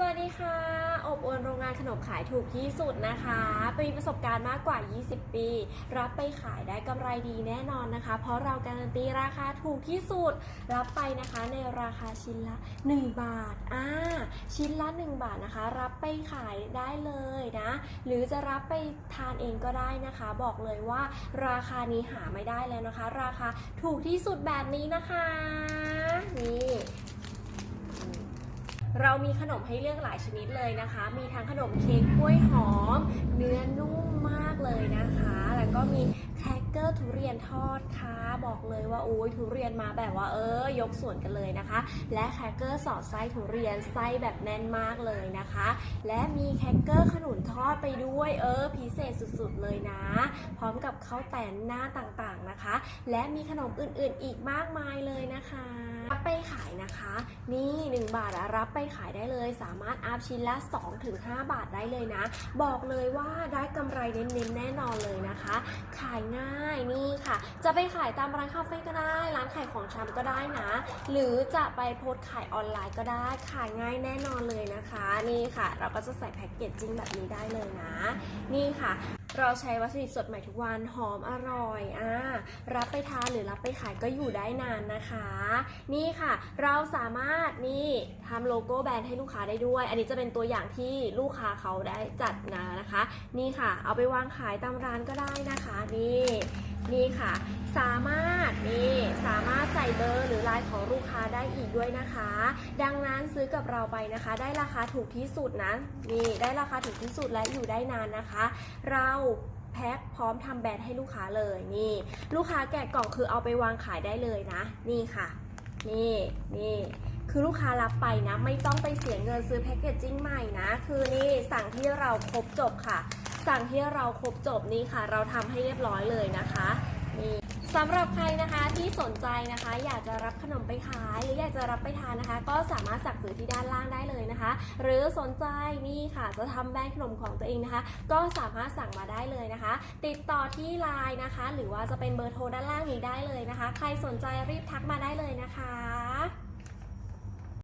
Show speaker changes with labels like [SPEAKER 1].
[SPEAKER 1] สวัสดีค่ะ อบอวนโรงงานขนมขายถูกที่สุดนะคะ มีประสบการณ์มากกว่า 20 ปี รับไปขายได้กำไรดีแน่นอนนะคะ เพราะเราการันตีราคาถูกที่สุด รับไปนะคะในราคาชิ้นละ 1 บาท อ่า ชิ้นละ 1 บาทนะคะ รับไปขายได้เลยนะ หรือจะรับไปทานเองก็ได้นะคะ บอกเลยว่าราคานี้หาไม่ได้แล้วนะคะ ราคาถูกที่สุดแบบนี้นะคะ นี่ เรามีขนมให้เลือกหลายชนิดเลยนะคะ มีทั้งขนมเค้กกล้วยหอม เนื้อนุ่มมากเลยนะคะ แล้วก็มีแครกเกอร์ทุเรียนทอดค่ะ บอกเลยว่าโอ้ยทุเรียนมาแบบว่าเออยกส่วนกันเลยนะคะ และแครกเกอร์สอดไส้ทุเรียนไส้แบบแน่นมากเลยนะคะ และมีแครกเกอร์ขนุนทอดไปด้วยเออพิเศษสุดๆเลยนะ พร้อมกับข้าวแตนหน้าต่างๆนะคะ และมีขนมอื่นๆอีกมากมายเลยนะคะ นี่ 1 บาทรับไปขายได้เลย สามารถอัพชิ้นละ 2-5 บาทได้เลยนะ บอกเลยว่าได้กำไรเน้นๆแน่นอนเลยนะคะ ขายง่ายนี่ค่ะ จะไปขายตามร้านคาเฟ่ก็ได้ ร้านขายของชำก็ได้นะ หรือจะไปโพสขายออนไลน์ก็ได้ ขายง่ายแน่นอนเลยนะคะ นี่ค่ะ เราก็จะใส่แพ็กเกจจิ้งแบบนี้ได้เลยนะ นี่ค่ะ เราใช้วัตถุดิบสดใหม่ทุกวันหอมอร่อยอ่ารับไปทานหรือรับไปขายก็อยู่ได้นานนะคะ นี่ค่ะ เราสามารถนี่ทำโลโก้แบรนด์ให้ลูกค้าได้ด้วย อันนี้จะเป็นตัวอย่างที่ลูกค้าเขาได้จัดนะนะคะ นี่ค่ะ เอาไปวางขายตามร้านก็ได้นะคะ นี่นี่ค่ะ สามารถ นี่สามารถใส่เบอร์หรือไลน์ของลูกค้าได้อีกด้วยนะคะ ดังนั้นซื้อกับเราไปนะคะ ได้ราคาถูกที่สุดนะนี่ได้ราคาถูกที่สุดและอยู่ได้นานนะคะ เราแพ็คพร้อมทำแบรนด์ให้ลูกค้าเลยนี่ ลูกค้าแกะกล่องคือเอาไปวางขายได้เลยนะ นี่ค่ะ นี่นี่คือลูกค้ารับไปนะ ไม่ต้องไปเสียเงินซื้อแพคเกจจิ้งใหม่นะ คือนี่สั่งที่เราครบจบค่ะ สั่งที่เราครบจบนี่ค่ะ เราทำให้เรียบร้อยเลยนะคะนี่ สำหรับใครนะคะที่สนใจนะคะ อยากจะรับขนมไปขาย หรืออยากจะรับไปทานนะคะ ก็สามารถสั่งซื้อที่ด้านล่างได้เลยนะคะ หรือสนใจนี่ค่ะจะทำแบรนด์ขนมของตัวเองนะคะ ก็สามารถสั่งมาได้เลยนะคะ ติดต่อที่ไลน์นะคะ หรือว่าจะเป็นเบอร์โทรด้านล่างนี้ได้เลยนะคะ ใครสนใจรีบทักมาได้เลยนะคะ